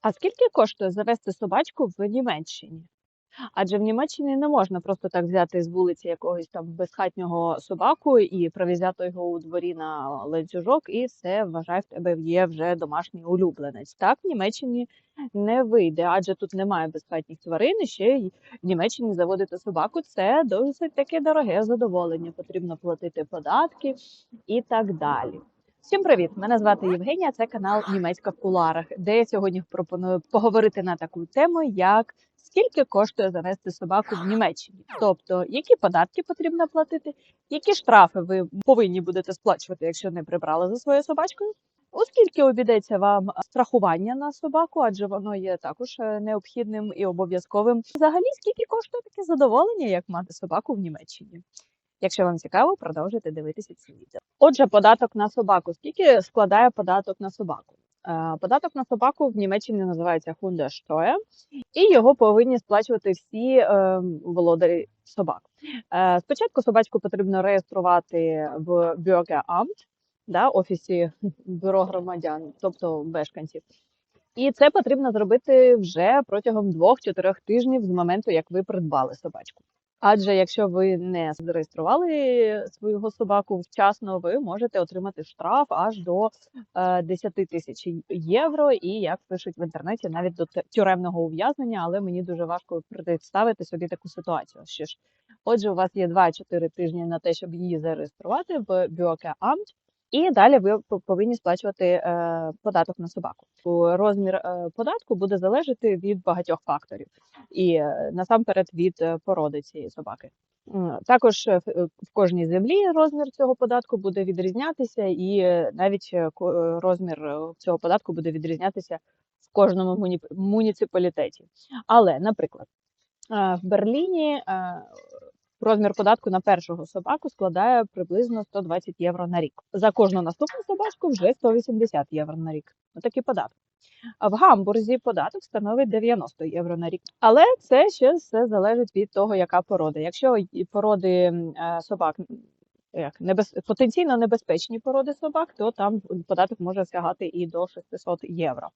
А скільки коштує завести собачку в Німеччині? Адже в Німеччині не можна просто так взяти з вулиці якогось там безхатнього собаку і прив'язати його у дворі на ланцюжок, і все, вважай, в тебе є вже домашній улюбленець. Так в Німеччині не вийде, адже тут немає безхатніх тварин. І ще й в Німеччині заводити собаку це досить таке дороге задоволення. Потрібно платити податки і так далі. Всім привіт! Мене звати Євгенія. Це канал Німецька в куларах, де я сьогодні пропоную поговорити на таку тему, як скільки коштує завести собаку в Німеччині, тобто які податки потрібно платити, які штрафи ви повинні будете сплачувати, якщо не прибрали за своєю собачкою. Оскільки обійдеться вам страхування на собаку, адже воно є також е, необхідним і обов'язковим. Взагалі, скільки коштує таке задоволення, як мати собаку в Німеччині? Якщо вам цікаво, продовжуйте дивитися ці відео. Отже, податок на собаку. Скільки складає податок на собаку? Е, Податок на собаку в Німеччині називається Hundesteuer, і його повинні сплачувати всі е, володарі собак. Е, Спочатку собачку потрібно реєструвати в Bürgeramt, да, офісі бюро громадян, тобто мешканців. І це потрібно зробити вже протягом 2-4 тижнів з моменту, як ви придбали собачку. Адже якщо ви не зареєстрували свого собаку вчасно, ви можете отримати штраф аж до е, 10 тисяч євро, і як пишуть в інтернеті, навіть до тюремного ув'язнення. Але мені дуже важко представити собі таку ситуацію. Що ж, отже, у вас є 2-4 тижні на те, щоб її зареєструвати в Бюрокеамт. І далі ви повинні сплачувати е, податок на собаку. Розмір е, податку буде залежати від багатьох факторів, і е, насамперед від породи цієї собаки. Також в кожній землі розмір цього податку буде відрізнятися, і навіть розмір цього податку буде відрізнятися в кожному муні- муніципалітеті. Але, наприклад, в Берліні розмір податку на першого собаку складає приблизно 120 євро на рік. За кожну наступну собачку вже 180 євро на рік. Отакий податок. А в Гамбурзі податок становить 90 євро на рік. Але це ще все залежить від того, яка порода. Якщо породи е, собак як небез... потенційно небезпечні породи собак, то там податок може сягати і до 600 євро.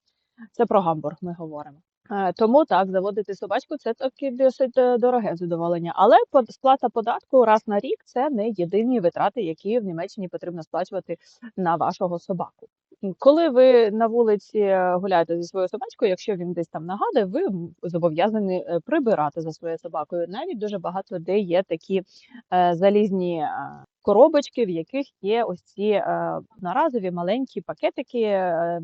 Це про Гамбург ми говоримо. Е, Тому так, заводити собачку це таки досить е, дороге задоволення. Але под- сплата податку раз на рік це не єдині витрати, які в Німеччині потрібно сплачувати на вашого собаку. Коли ви на вулиці е, гуляєте зі своєю собачкою, якщо він десь там нагадує, ви зобов'язані прибирати за своєю собакою. Навіть дуже багато де є такі е, залізні коробочки, в яких є ось ці е, наразові маленькі пакетики. е,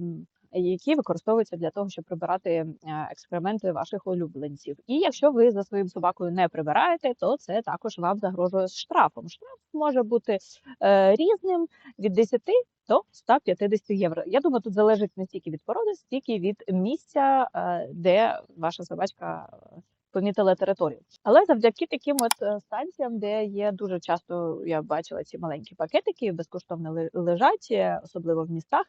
які використовуються для того, щоб прибирати е, екскременти ваших улюбленців. І якщо ви за своїм собакою не прибираєте, то це також вам загрожує штрафом. Штраф може бути е, різним від 10 до 150 євро. Я думаю, тут залежить не стільки від породи, стільки від місця, е, де ваша собачка. е, Помітила територію, але завдяки таким от е, станціям, де є дуже часто, я бачила ці маленькі пакетики, безкоштовно лежать, особливо в містах.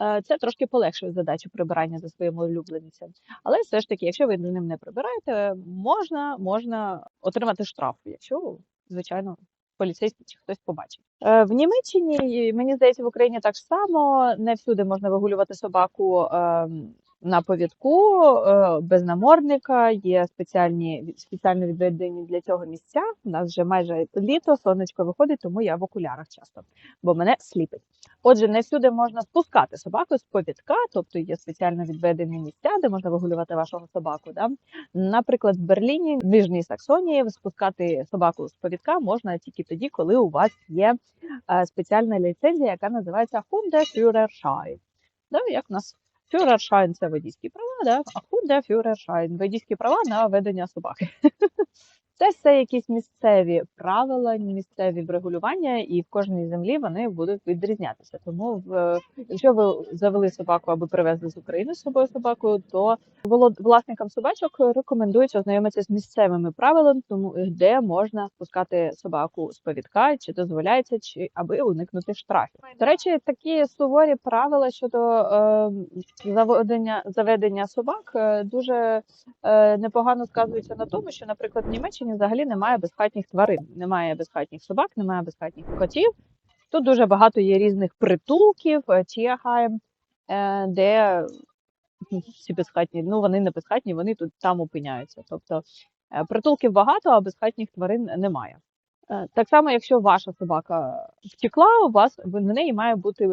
Е, Це трошки полегшує задачу прибирання за своїм улюбленцем. Але все ж таки, якщо ви за ним не прибираєте, можна, можна отримати штраф, якщо, звичайно, поліцейський чи хтось побачить. Е, В Німеччині, мені здається, в Україні так само не всюди можна вигулювати собаку ем, на повідку, е, без намордника, є спеціальні спеціально відведені для цього місця. У нас вже майже літо, сонечко виходить, тому я в окулярах часто, бо мене сліпить. Отже, не всюди можна спускати собаку з повідка, тобто є спеціально відведені місця, де можна вигулювати вашого собаку. Да? Наприклад, в Берліні, в Нижній Саксонії, спускати собаку з повідка можна тільки тоді, коли у вас є е, спеціальна ліцензія, яка називається Hundeführerschein. Да? Як у нас Führerschein – це водійські права, да? а Hundeführerschein – водійські права на ведення собаки. Це все якісь місцеві правила, місцеві врегулювання, і в кожній землі вони будуть відрізнятися. Тому, в, якщо ви завели собаку або привезли з України з собою собаку, то власникам собачок рекомендується ознайомитися з місцевими правилами, тому де можна спускати собаку з повідка, чи дозволяється, чи аби уникнути штрафів. До речі, такі суворі правила щодо е, заведення заведення собак е, дуже е, непогано сказується на тому, що, наприклад, в Німеччині взагалі немає безхатніх тварин, немає безхатніх собак, немає безхатніх котів. Тут дуже багато є різних притулків, е, е, де ці безхатні, ну вони не безхатні, вони тут там опиняються. Тобто е, притулків багато, а безхатніх тварин немає. Е, Так само, якщо ваша собака втекла, у вас в неї має бути,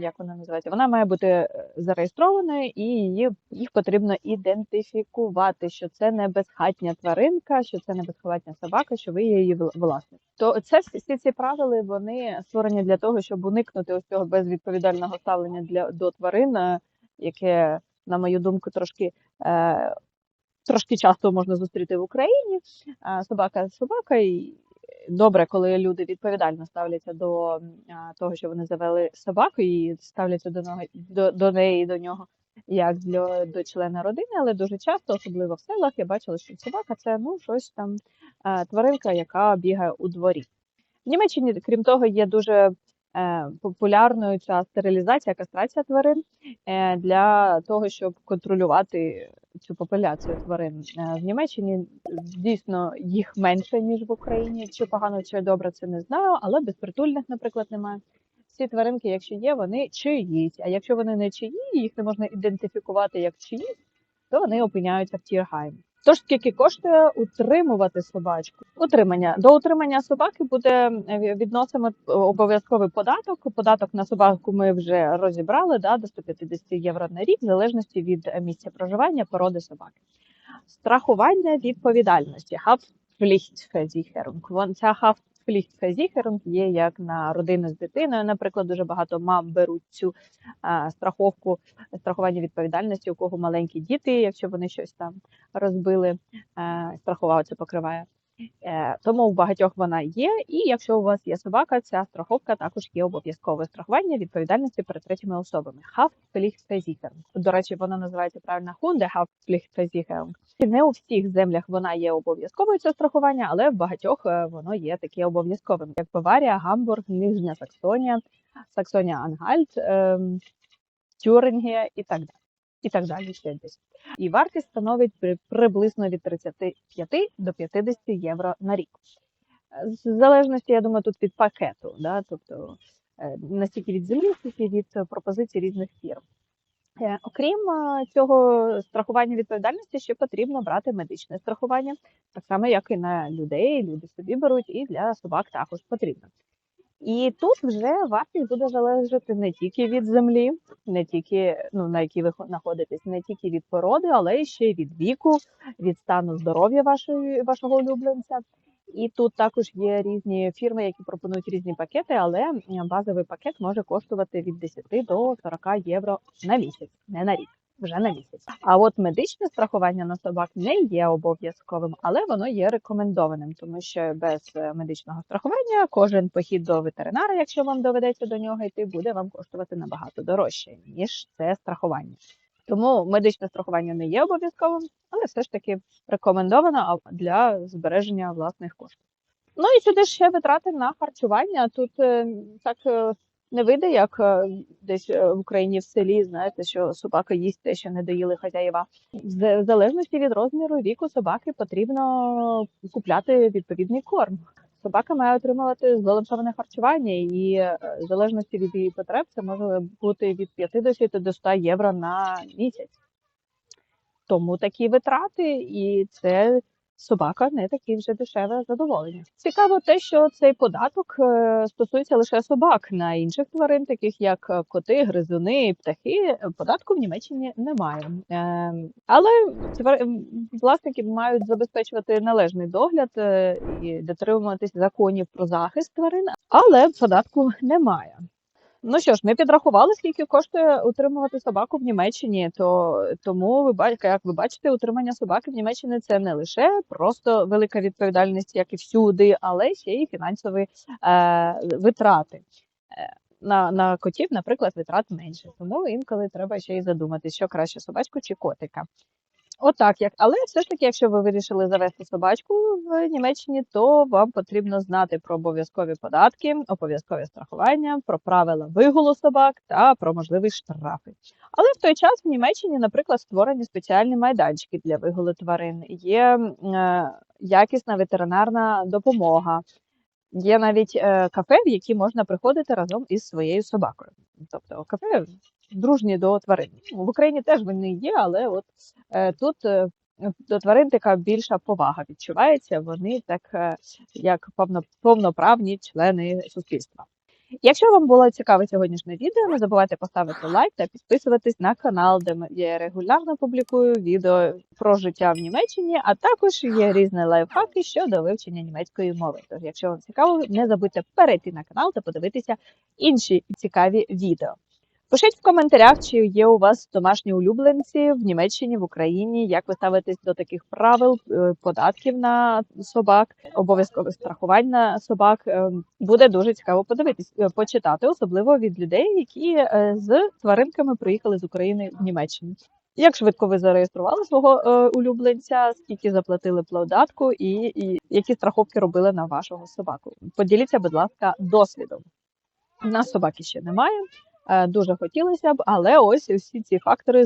як вона називається, вона має бути е, зареєстрованою, і її їх потрібно ідентифікувати, що це не безхатня тваринка, що це не безхатня собака, що ви її вл- власник. То це всі ці правила вони створені для того, щоб уникнути ось цього безвідповідального ставлення для до тварин, е, яке, на мою думку, трошки. Трошки часто можна зустріти в Україні. Собака собака, і добре, коли люди відповідально ставляться до того, що вони завели собаку, і ставляться до нього до, до неї до нього як для до члена родини, але дуже часто, особливо в селах, я бачила, що собака це ну щось там тваринка, яка бігає у дворі. В Німеччині, крім того, є дуже популярною ця стерилізація, кастрація тварин е, для того, щоб контролювати цю популяцію тварин. Е, в Німеччині дійсно їх менше, ніж в Україні. Чи погано, чи добре, це не знаю, але безпритульних, наприклад, немає. Всі тваринки, якщо є, вони чиїсь. А якщо вони не чиї, їх не можна ідентифікувати як чиїсь, то вони опиняються в тіргаймі. Тож скільки коштує утримувати собачку? Утримання до утримання собаки буде е, відносимо обов'язковий податок. Податок на собаку ми вже розібрали да, до 150 євро на рік, в залежності від е, місця проживання, породи собаки. Страхування відповідальності. Haftpflichtversicherung. Вон ця Haftpflichtversicherung є як на родини з дитиною. Наприклад, дуже багато мам беруть цю страховку страхування відповідальності, у кого маленькі діти, якщо вони щось там розбили, е, страхова це покриває. Е, Тому у багатьох вона є. І якщо у вас є собака, ця страховка також є обов'язкове страхування відповідальності перед третіми особами. Haftpflichtversicherung. До речі, вона називається правильно Hunde Haftpflichtversicherung. Не у всіх землях вона є обов'язковою це страхування, але в багатьох е, воно є таке обов'язковим, як Баварія, Гамбург, Нижня Саксонія, Саксонія Ангальт, ем, Тюрингія і так далі. І так далі ще десь. І вартість становить при- приблизно від 35 до 50 євро на рік. Е, З залежності, я думаю, тут від пакету, да? тобто е, не стільки від землі, скільки від е, пропозицій різних фірм. Е, Окрім е, цього страхування відповідальності, ще потрібно брати медичне страхування, так само, як і на людей, люди собі беруть, і для собак також потрібно. І тут вже вартість буде залежати не тільки від землі, не тільки ну на якій ви хо- знаходитесь, не тільки від породи, але й ще й від віку, від стану здоров'я вашої вашого улюбленця. І тут також є різні фірми, які пропонують різні пакети, але базовий пакет може коштувати від 10 до 40 євро на місяць, не на рік. Вже на місяць. А от медичне страхування на собак не є обов'язковим, але воно є рекомендованим, тому що без е, медичного страхування кожен похід до ветеринара, якщо вам доведеться до нього йти, буде вам коштувати набагато дорожче, ніж це страхування. Тому медичне страхування не є обов'язковим, але все ж таки рекомендовано для збереження власних коштів. Ну і сюди ще витрати на харчування. Тут е, так е, не вийде, як е, десь е, в Україні в селі, знаєте, що собака їсть те, що не доїли хазяїва. В залежності від розміру віку собаки потрібно купляти відповідний корм. Собака має отримувати збалансоване харчування, і е, в залежності від її потреб це може бути від 50 до 100 євро на місяць. Тому такі витрати, і це собака не таке вже дешеве задоволення. Цікаво те, що цей податок е, стосується лише собак на інших тварин, таких як е, коти, гризуни, птахи. Податку в Німеччині немає. Е, Але власники мають забезпечувати належний догляд і дотримуватись законів про захист тварин, але податку немає. Ну що ж, ми підрахували, скільки коштує утримувати собаку в Німеччині. То тому ви як ви бачите, утримання собаки в Німеччині це не лише просто велика відповідальність, як і всюди, але ще й фінансові е, витрати. Е, На, на котів, наприклад, витрат менше. Тому інколи треба ще й задуматись, що краще собачку чи котика. Отак, як але все ж таки, якщо ви вирішили завести собачку в Німеччині, то вам потрібно знати про обов'язкові податки, обов'язкове страхування, про правила вигулу собак та про можливі штрафи. Але в той час в Німеччині, наприклад, створені спеціальні майданчики для вигулу тварин. Є е, якісна ветеринарна допомога. Є навіть е, кафе, в які можна приходити разом із своєю собакою. Тобто кафе дружні до тварин. В Україні теж вони є, але от е, тут е, до тварин така більша повага відчувається. Вони так е, як повно, повноправні члени суспільства. Якщо вам було цікаве сьогоднішнє відео, не забувайте поставити лайк та підписуватись на канал, де я регулярно публікую відео про життя в Німеччині, а також є різні лайфхаки щодо вивчення німецької мови. Тож, якщо вам цікаво, не забудьте перейти на канал та подивитися інші цікаві відео. Пишіть в коментарях, чи є у вас домашні улюбленці в Німеччині, в Україні, як ви ставитесь до таких правил, е, податків на собак, обов'язкових страхувань на собак. Е, Буде дуже цікаво подивитись, е, почитати, особливо від людей, які з тваринками приїхали з України в Німеччину. Як швидко ви зареєстрували свого е, улюбленця, скільки заплатили податку, і, і які страховки робили на вашого собаку? Поділіться, будь ласка, досвідом. У нас собаки ще немає. Е, Дуже хотілося б, але ось усі ці фактори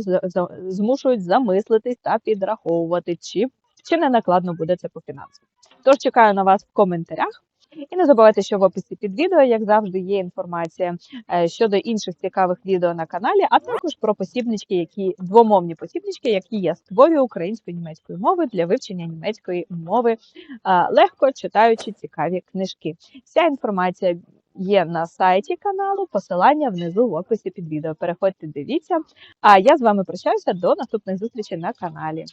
змушують замислитись та підраховувати, чи, чи не накладно буде це по фінансам. Тож чекаю на вас в коментарях. І не забувайте, що в описі під відео, як завжди, є інформація е, щодо інших цікавих відео на каналі, а також про посібнички, які двомовні посібнички, які я створюю українською німецькою мови для вивчення німецької мови, е, легко читаючи цікаві книжки. Вся інформація є на сайті каналу. Посилання внизу в описі під відео. Переходьте, дивіться. А я з вами прощаюся до наступних зустрічей на каналі.